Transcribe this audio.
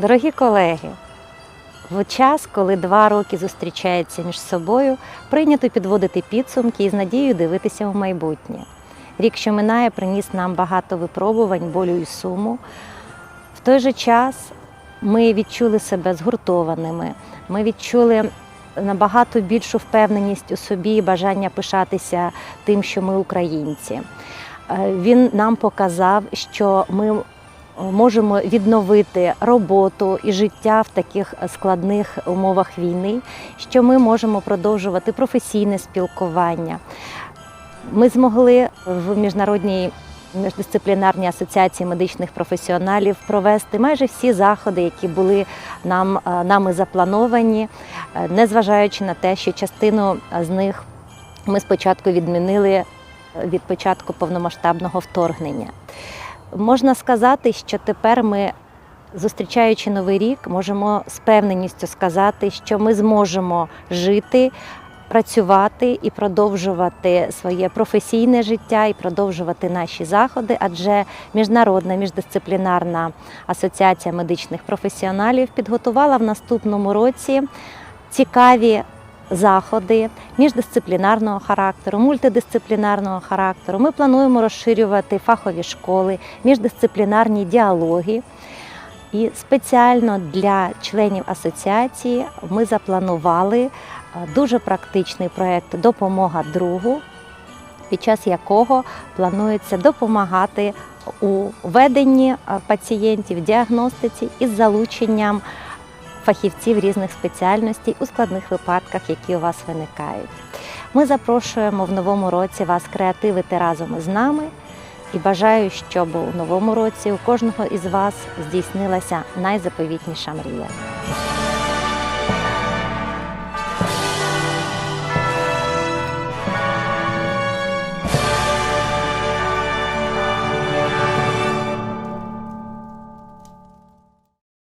Дорогі колеги, в час, коли два роки зустрічаються між собою, прийнято підводити підсумки і з надією дивитися в майбутнє. Рік, що минає, приніс нам багато випробувань, болю і суму. В той же час ми відчули себе згуртованими, ми відчули набагато більшу впевненість у собі і бажання пишатися тим, що ми українці. Е, Він нам показав, що ми можемо відновити роботу і життя в таких складних умовах війни, що ми можемо продовжувати професійне спілкування. Ми змогли в міжнародній міждисциплінарній асоціації медичних професіоналів провести майже всі заходи, які були нам е, нами заплановані, е, незважаючи на те, що частину з них ми спочатку відмінили е, від початку повномасштабного вторгнення. Можна сказати, що тепер ми, зустрічаючи новий рік, можемо з певненістю сказати, що ми зможемо жити, працювати і продовжувати своє професійне життя і продовжувати наші заходи, адже міжнародна міждисциплінарна асоціація медичних професіоналів підготувала в наступному році цікаві заходи міждисциплінарного характеру, мультидисциплінарного характеру. Ми плануємо розширювати фахові школи, міждисциплінарні діалоги. І спеціально для членів асоціації ми запланували е, дуже практичний проєкт Допомога другу, під час якого планується допомагати у веденні е, пацієнтів, діагностиці із залученням фахівців різних спеціальностей у складних випадках, які у вас виникають. Ми запрошуємо в новому році вас креативити разом з нами і бажаю, щоб у новому році у кожного із вас здійснилася найзаповітніша мрія.